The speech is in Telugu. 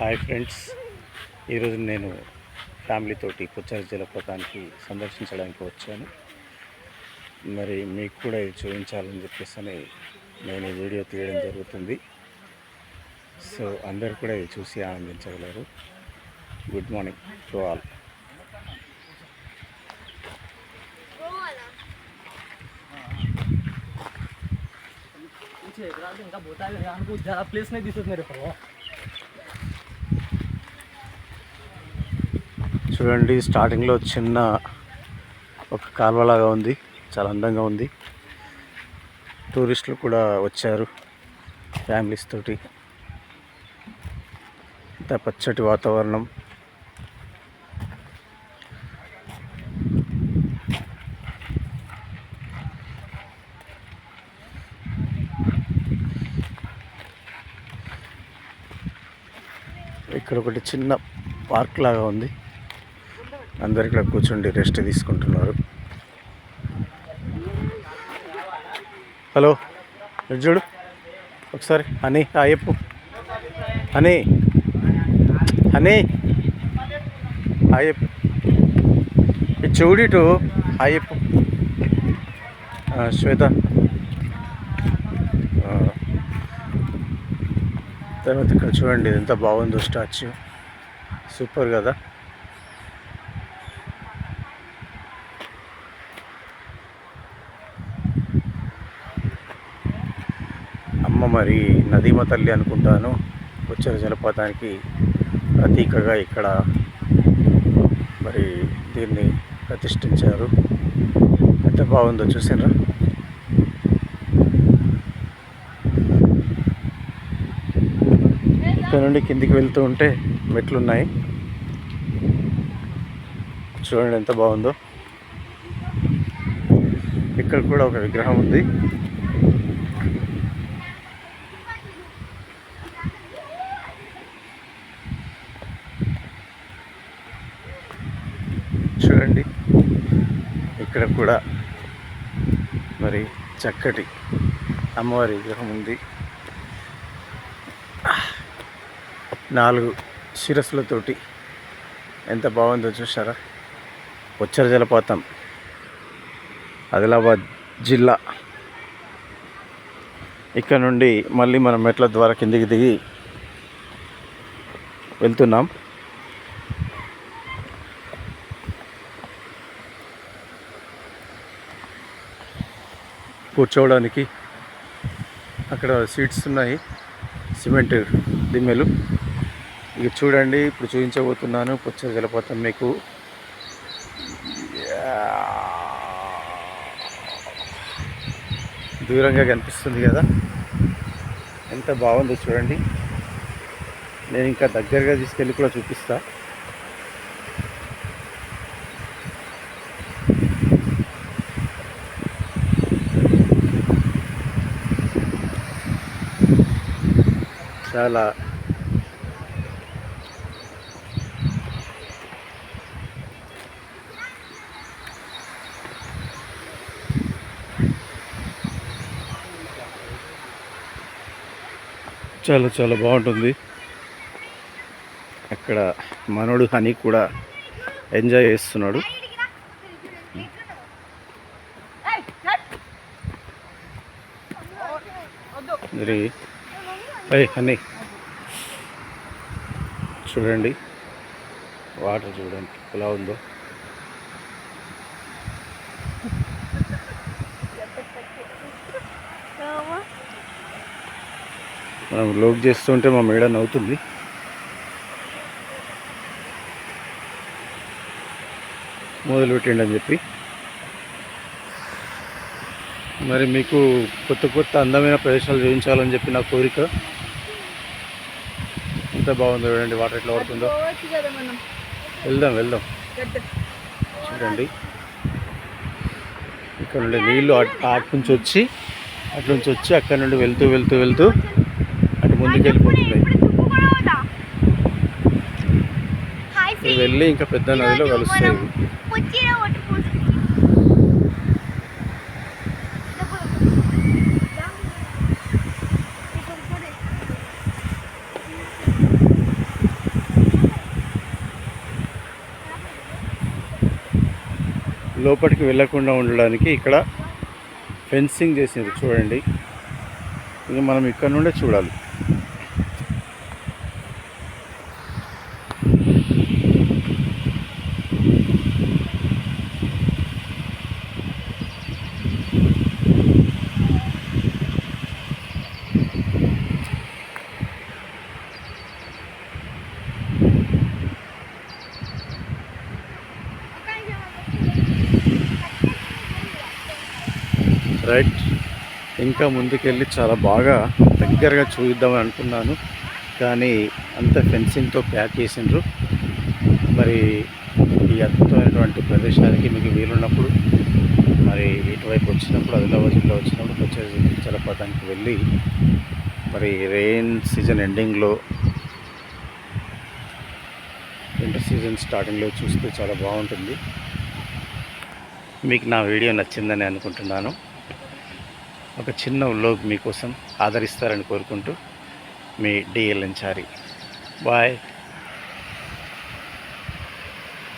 హాయ్ ఫ్రెండ్స్ ఈరోజు నేను ఫ్యామిలీతోటి పుచ్చరి జలపాతానికి సందర్శించడానికి వచ్చాను మరి మీకు కూడా ఇది చూపించాలని చెప్పేసి అని నేను ఈ వీడియో తీయడం జరుగుతుంది సో అందరు కూడా ఇది చూసి ఆనందించగలరు గుడ్ మార్నింగ్ టు ఆల్ पीछे एक रात इनका बोता है यहाँ को ज़्यादा प्लेस नहीं दिसत मेरे को చూడండి స్టార్టింగ్లో చిన్న ఒక కాల్వలాగా ఉంది. చాలా అందంగా ఉంది. టూరిస్టులు కూడా వచ్చారు ఫ్యామిలీస్ తోటి. ఇంత పచ్చటి వాతావరణం. ఇక్కడ ఒకటి చిన్న పార్క్ లాగా ఉంది. అందరు ఇక్కడ కూర్చుండి రెస్ట్ తీసుకుంటున్నారు. హలో చూడు. ఒకసారి అని హాయ్ అని అని హనీ ఈ చెప్పు. ఇది చూడు శ్వేత. తర్వాత ఇక్కడ చూడండి ఇది ఎంత బాగుందో స్టాచ్యూ. సూపర్ కదా. మరి నదీమ తల్లి అనుకుంటాను. ఉచ్చర జలపాతానికి ప్రతీకగా ఇక్కడ మరి దీన్ని ప్రతిష్ఠించారు. ఎంత బాగుందో చూసారా ఇక్కడ నుండి కిందికి వెళ్తూ ఉంటే మెట్లు ఉన్నాయి చూడండి ఎంత బాగుందో. ఇక్కడ కూడా ఒక విగ్రహం ఉంది చూడండి ఇక్కడ కూడా మరి చక్కటి అమ్మవారి విగ్రహం ఉంది. నాలుగు శిరస్సులతోటి ఎంత బాగుందో చూసారా ఉచ్చర జలపాతం ఆదిలాబాద్ జిల్లా. ఇక్కడ నుండి మళ్ళీ మనం మెట్ల ద్వారా కిందికి దిగి వెళ్తున్నాం. కూర్చోవడానికి అక్కడ సీట్స్ ఉన్నాయి. సిమెంట్ దిమ్మెలు. ఇక చూడండి ఇప్పుడు చూపించబోతున్నాను. పుచ్చ జలపాతం మీకు. దూరంగా కనిపిస్తుంది కదా. ఎంత బాగుందో చూడండి. నేను ఇంకా దగ్గరగా తీసుకెళ్ళి కూడా చూపిస్తాను చాలా చాలా చాలా బాగుంటుంది. అక్కడ మనోడు హనీ కూడా ఎంజాయ్ చేస్తున్నాడు. మరి ఏయ్ హనీ. చూడండి. వాటర్ చూడండి ఎలా ఉందో. మనం లోక్ చేస్తుంటే మా మేడ నవ్వుతుంది. మొదలు పెట్టండి అని చెప్పి. మరి మీకు కొత్త కొత్త అందమైన ప్రదేశాలు చూపించాలని చెప్పి నా కోరిక. ఎంత బాగుందో చూడండి వాటర్ ఎట్లా పడుతుందో. వెళ్దాం వెళ్దాం. చూడండి. ఇక్కడ నుండి నీళ్ళు అట్ నుంచి వచ్చి అటు నుంచి వచ్చి అక్కడ నుండి వెళ్తూ వెళ్తూ వెళ్తూ అటు ముందుకు వెళ్ళిపోతున్నాయి వెళ్ళి ఇంకా పెద్ద నదిలో కలుస్తాయి. లోపలికి వెళ్ళకుండా ఉండడానికి ఇక్కడ ఫెన్సింగ్ చేసింది చూడండి. ఇది మనం ఇక్కడ నుండే చూడాలి. రైట్. ఇంకా ముందుకెళ్ళి చాలా బాగా దగ్గరగా చూద్దామని అనుకున్నాను. కానీ అంత ఫెన్సింగ్తో ప్యాక్ చేసిండ్రు. మరి ఈ అద్భుతమైనటువంటి ప్రదేశానికి మీకు వీలున్నప్పుడు మరి ఇటువైపు వచ్చినప్పుడు ఆదిలాబాద్ జిల్లా వచ్చినప్పుడు వచ్చేసి జలపాతానికి వెళ్ళి మరి రెయిన్ సీజన్ ఎండింగ్లో వింటర్ సీజన్ స్టార్టింగ్లో చూస్తే చాలా బాగుంటుంది. మీకు నా వీడియో నచ్చిందని అనుకుంటున్నాను. ఒక చిన్న వ్లోగ్ మీకోసం ఆదరిస్తారని కోరుకుంటూ మీ డిఎల్ఎన్ చారి. బాయ్.